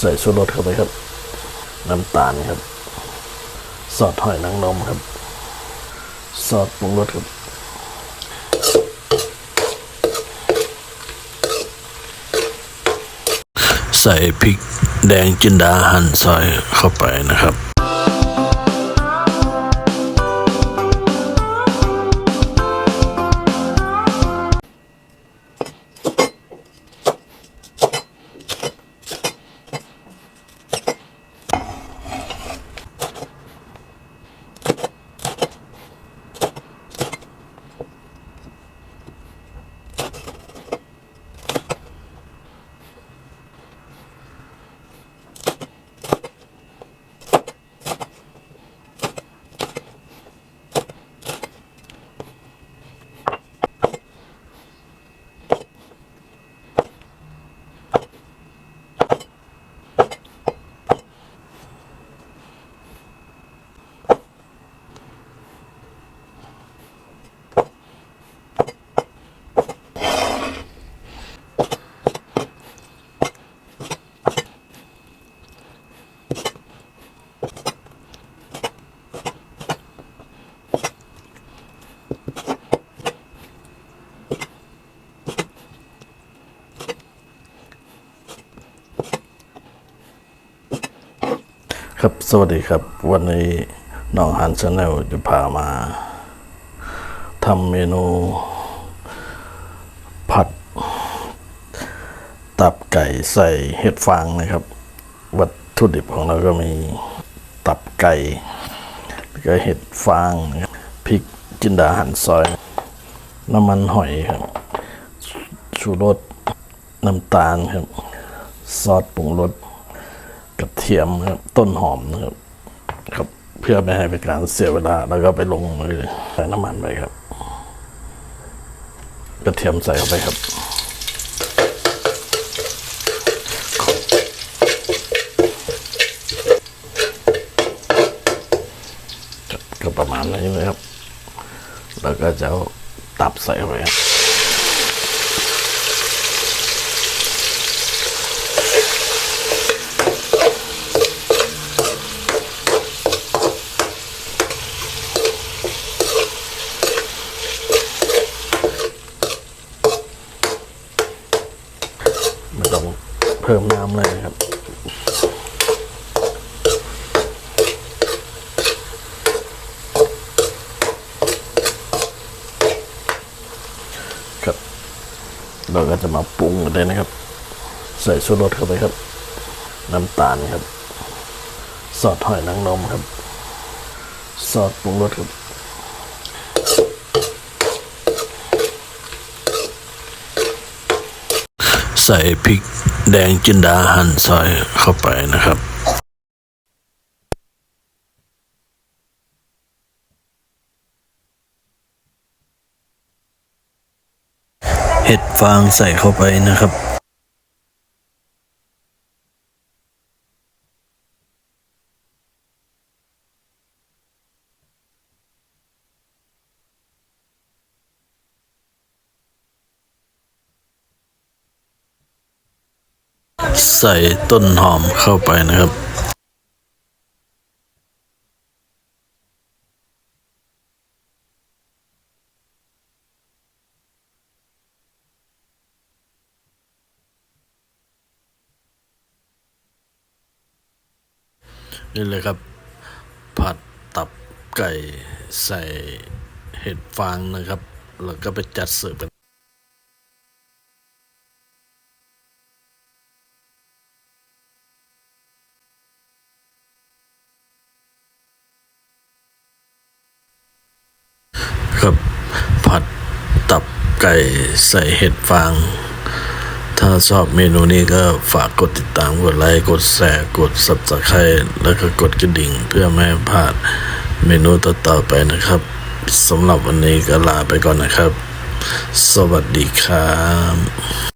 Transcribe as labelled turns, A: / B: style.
A: ใส่ชูรสเข้าไปครับ น้ำตาลครับ ซอสหอยนางรมครับ ซอสปรุงรสครับ ใส่พริกแดงจินดาหั่นซอยเข้าไปนะครับ ครับสวัสดีครับ วันนี้น้องฮันชาแนลจะพามาทำเมนู ผัด ตับไก่ใส่เห็ดฟางนะครับ วัตถุดิบของเราก็มีตับไก่แล้วก็เห็ดฟางพริกจินดาหั่นซอย น้ำมันหอยครับ ชูรสน้ำตาลครับ ซอสปรุงรส กระเทียมครับต้นหอมนะครับครับ เพื่อไม่ให้เป็นการเสียเวลา แล้วก็ไปลงมือใส่น้ำมันไปครับ กระเทียมใส่เข้าไปครับก็ประมาณนี้เลยครับ แล้วก็จะตับใส่เข้าไปครับ ไม่ต้องเพิ่มน้ำเลยนะครับ ครับ เราก็จะมาปรุงกันเลยนะครับ ใส่ชูรสเข้าไปครับ น้ำตาลครับ ซอสหอยนางรมครับ ซอสปรุงรสครับใส่พริก แดงจินดาหั่นซอยเข้าไปนะครับเห็ดฟางใส่เข้าไปนะครับ ใส่ต้นหอมเข้าไปนะครับนี่เลยครับ ผัดตับไก่ใส่เห็ดฟางนะครับ แล้วก็ไปจัดเสิร์ฟกัน ครับ ผัดตับ ไก่ใส่เห็ดฟาง ถ้าชอบเมนูนี้ก็ฝากกดติดตาม กดไลค์ กดแชร์ กด subscribe แล้วก็กดกระดิ่ง เพื่อไม่พลาดเมนูต่อๆไปนะครับสำหรับวันนี้ก็ลาไปก่อนนะครับ สวัสดีครับ